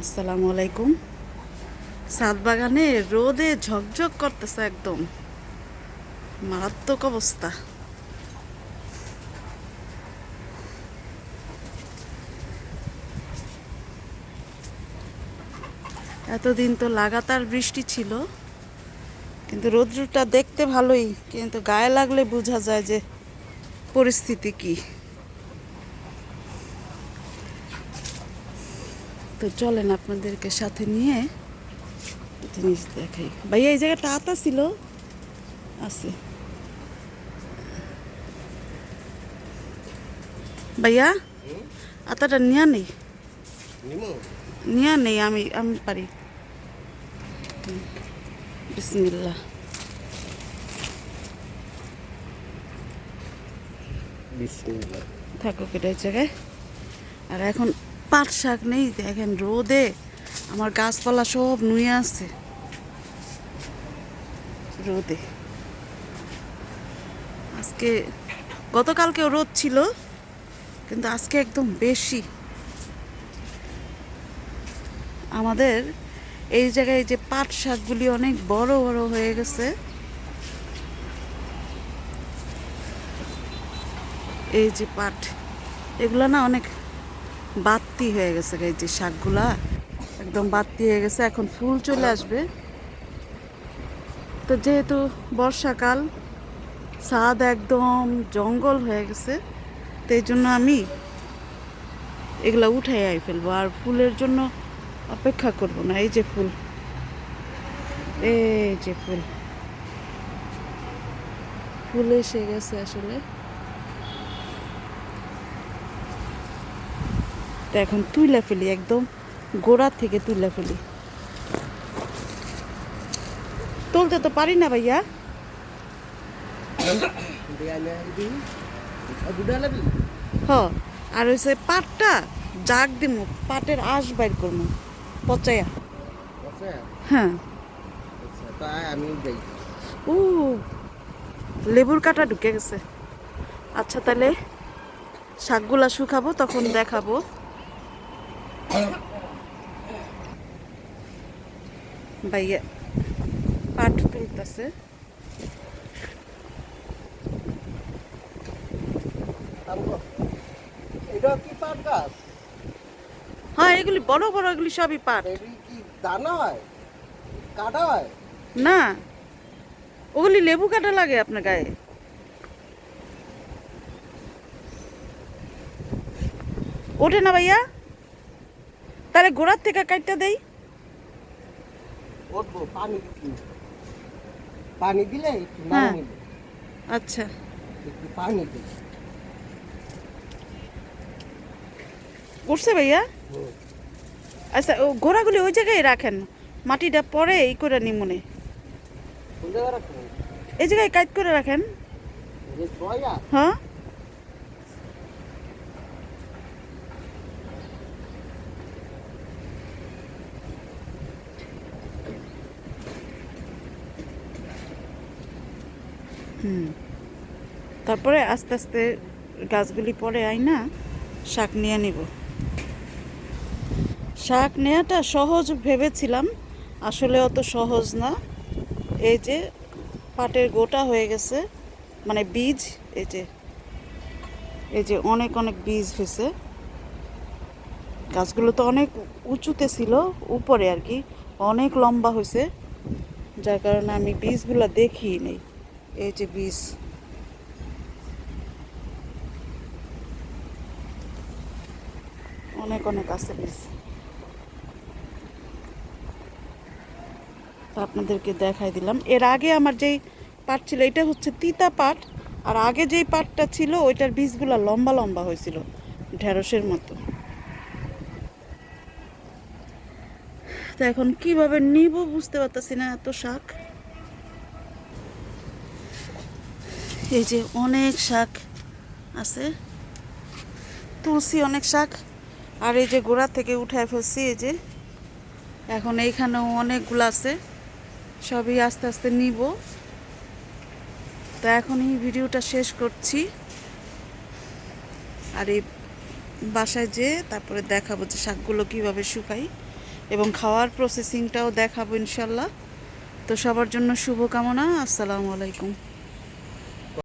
আসসালামু আলাইকুম। সাত বাগানে রোদে ঝকঝক করতেছে একদম। মারাত্মক অবস্থা। এতদিন তো লাগাতার বৃষ্টি ছিল, কিন্তু রোদ্রটা দেখতে ভালোই, কিন্তু গায়ে লাগলে বোঝা যায় যে পরিস্থিতি কি। তো চলেন আপনাদেরকে সাথে নিয়ে জিনিস দেখাই। ভাইয়া এই জায়গাটা আতা ছিল? আছে। ভাইয়া আতাটা নিয়া নেই? নিয়া নেই আমি আমি পারি। বিসমিল্লা বিসমিল্লাহ। থাকো কেটে এই জায়গায়। আর এখন পাট শাক নেই, দেখেন রোদে আমার গাছপালা সব নুয়ে আছে। রোদে। আজকে, গতকালকেও রোদ ছিল, কিন্তু আজকে একদম বেশি। আমাদের এই জায়গায় যে পাট শাকগুলি অনেক বড় বড় হয়ে গেছে। এই যে পাট, এগুলো না অনেক বাত্তি হয়ে গেছে এই যে শাকগুলা। একদম বাত্তি হয়ে গেছে, এখন ফুল চলে আসবে। তো যেহেতু বর্ষাকাল, ছাদ একদম জঙ্গল হয়ে গেছে, তো এই জন্য আমি এগুলা উঠাই আই ফেলব, আর ফুলের জন্য অপেক্ষা করব না। এই যে ফুল, এই যে ফুল। ফুল এসে গেছে আসলে। তো এখন তুইলা ফেলি, একদম গোড়া থেকে তুইলা ফেলি। তুলতে তো পারি না ভাইয়া। হ, আর হচ্ছে পাটটা জাগ দিমু, পাটের আঁশ বাইর করব পচাইয়া। হ্যাঁ। ও লেবুর কাটা ঢুকে গেছে। আচ্ছা তাহলে শাকগুলা শুকাবো, তখন দেখাবো। ভাইয়া পাট তুলতেছে। কি পাট গাছ? হ্যাঁ এগুলি বড় বড় এগুলি সবই পাট। দানা হয়? কাটা হয়? না ওগুলি লেবু কাটা লাগে আপনার গায়ে। ওঠে না ভাইয়া? তাহলে গোড়ার থেকে কাটটা দেই? পানি পানি দিলে হ্যাঁ। আচ্ছা। একটু পানি দিই। উঠছে ভাইয়া? আচ্ছা ও গোড়াগুলি ওই জায়গায় রাখেন। মাটিটা পরে এই করে জায়গায় রাখবেন? এই জায়গায় কাট করে রাখেন। হ্যাঁ? হুম। তারপরে আস্তে আস্তে গাছগুলি পরে আই না শাক নিয়ে নিব। শাক নেওয়াটা সহজ ভেবেছিলাম, আসলে অত সহজ না। এই যে পাটের গোটা হয়ে গেছে মানে বীজ, এই যে এই যে অনেক অনেক বীজ হয়েছে। গাছগুলো তো অনেক উঁচুতে ছিল, উপরে আর কি, অনেক লম্বা হয়েছে, যার কারণে আমি বীজগুলো দেখি নেই। এই যে বীজ অনেক অনেক আছে বীজ আপনাদেরকে দেখাই দিলাম। এর আগে আমার যেই পাট ছিল, এটা হচ্ছে তিতা পাট। আর আগে যেই পাটটা ছিল, ওইটার বীজগুলো লম্বা লম্বা হয়েছিল, ঢেঁড়সের মতো। তো এখন কীভাবে নিব বুঝতে পারতেছি না, এত শাক। এই যে অনেক শাক আছে। তুলসী অনেক শাক। আর এই যে গোড়া থেকে উঠায় ফেলছি এই যে। এখন এইখানেও অনেকগুলো আছে। সবই আস্তে আস্তে নিব। তো এখন এই ভিডিওটা শেষ করছি। আর এই বাসায় যেয়ে তারপরে দেখাবো যে শাকগুলো কীভাবে শুকাই। এবং খাওয়ার প্রসেসিংটাও দেখাবো ইনশাল্লাহ। তো সবার জন্য শুভকামনা। আসসালামু আলাইকুম।